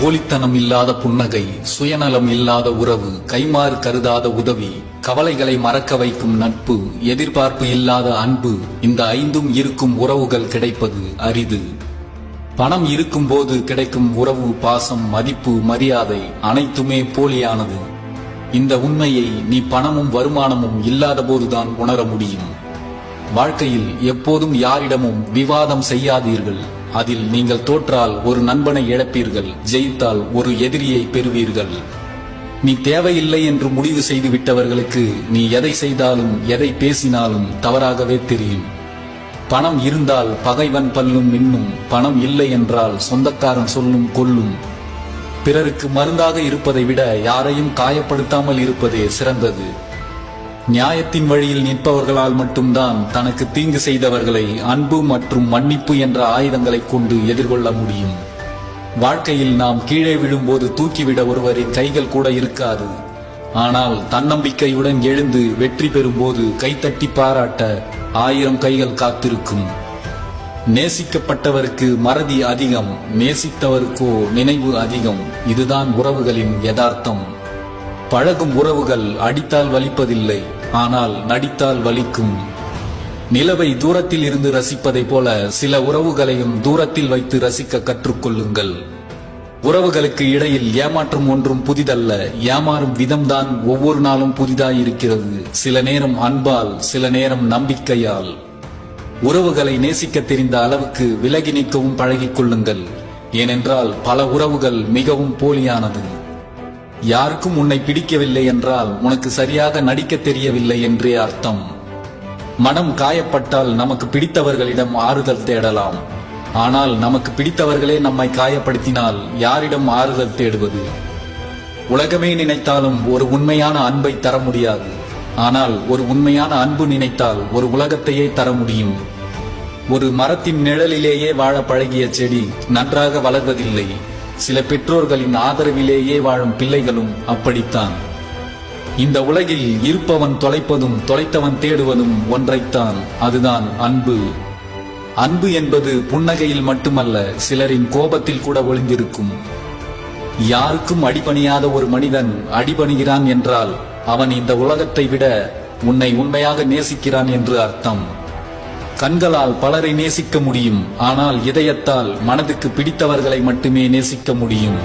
போலித்தனம் இல்லாத புன்னகை சுயநலம் இல்லாத உறவு கைமாறு கருதாத உதவி கவலைகளை மறக்க வைக்கும் நட்பு எதிர்பார்ப்பு இல்லாத அன்பு இந்த ஐந்தும் இருக்கும் உறவுகள் கிடைப்பது அரிது. பணம் இருக்கும்போது கிடைக்கும் உறவு பாசம் மதிப்பு மரியாதை அனைத்துமே போலியானது. இந்த உண்மையை நீ பணமும் வருமானமும் இல்லாத போதுதான் உணர முடியும். வாழ்க்கையில் எப்போதும் யாரிடமும் விவாதம் செய்யாதீர்கள். அதில் நீங்கள் தோற்றால் ஒரு நண்பனை இழப்பீர்கள் ஜெயித்தால் ஒரு எதிரியை பெறுவீர்கள். நீ தேவையில்லை என்று முடிவு செய்து விட்டவர்களுக்கு நீ எதை செய்தாலும் எதை பேசினாலும் தவறாகவே தெரியும். பணம் இருந்தால் பகைவன் பல்லும் மின்னும் பணம் இல்லை என்றால் சொந்தக்காரன் சொல்லும் கொல்லும். பிறருக்கு மருந்தாக இருப்பதை விட யாரையும் காயப்படுத்தாமல் இருப்பதே சிறந்தது. நியாயத்தின் வழியில் நிற்பவர்களால் மட்டும்தான் தனக்கு தீங்கு செய்தவர்களை அன்பு மற்றும் மன்னிப்பு என்ற ஆயுதங்களை கொண்டு எதிர்கொள்ள முடியும். வாழ்க்கையில் நாம் கீழே விழும்போது தூக்கிவிட ஒருவரின் கைகள் கூட இருக்காது. ஆனால் தன்னம்பிக்கையுடன் எழுந்து வெற்றி பெறும்போது கைத்தட்டி பாராட்ட ஆயிரம் கைகள் காத்திருக்கும். நேசிக்கப்பட்டவருக்கு மறதி அதிகம் நேசித்தவருக்கோ நினைவு அதிகம். இதுதான் உறவுகளின் யதார்த்தம். பழகும் உறவுகள் அடித்தால் வலிப்பதில்லை ஆனால் நடித்தால் வலிக்கும். நிலவை தூரத்தில் இருந்து ரசிப்பதைப் போல சில உறவுகளையும் தூரத்தில் வைத்து ரசிக்க கற்றுக்கொள்ளுங்கள். உறவுகளுக்கு இடையில் ஏமாற்றம் ஒன்றும் புதிதல்ல ஏமாறும் விதம்தான் ஒவ்வொரு நாளும் புதிதாயிருக்கிறது. சில நேரம் அன்பால் சில நேரம் நம்பிக்கையால். உறவுகளை நேசிக்க தெரிந்த அளவுக்கு விலகி நிற்கவும் பழகிக் கொள்ளுங்கள் ஏனென்றால் பல உறவுகள் மிகவும் போலியானது. யாருக்கும் உன்னை பிடிக்கவில்லை என்றால் உனக்கு சரியாக நடிக்க தெரியவில்லை என்றே அர்த்தம். மனம் காயப்பட்டால் நமக்கு பிடித்தவர்களிடம் ஆறுதல் தேடலாம். ஆனால் நமக்கு பிடித்தவர்களே நம்மை காயப்படுத்தினால் யாரிடம் ஆறுதல் தேடுவது? உலகமே நினைத்தாலும் ஒரு உண்மையான அன்பை தர முடியாது. ஆனால் ஒரு உண்மையான அன்பு நினைத்தால் ஒரு உலகத்தையே தர முடியும். ஒரு மரத்தின் நிழலிலேயே வாழ பழகிய செடி நன்றாக வளர்வதில்லை. சில பெற்றோர்களின் ஆதரவிலேயே வாழும் பிள்ளைகளும் அப்படித்தான். இந்த உலகில் இருப்பவன் தொலைப்பதும் தொலைத்தவன் தேடுவதும் ஒன்றைத்தான். அதுதான் அன்பு. அன்பு என்பது புன்னகையில் மட்டுமல்ல சிலரின் கோபத்தில் கூட ஒளிந்திருக்கும். யாருக்கும் அடிபணியாத ஒரு மனிதன் அடிபணிகிறான் என்றால் அவன் இந்த உலகத்தை விட உன்னை உண்மையாக நேசிக்கிறான் என்று அர்த்தம். கண்களால் பலரை நேசிக்க முடியும். ஆனால் இதயத்தால் மனதுக்கு பிடித்தவர்களை மட்டுமே நேசிக்க முடியும்.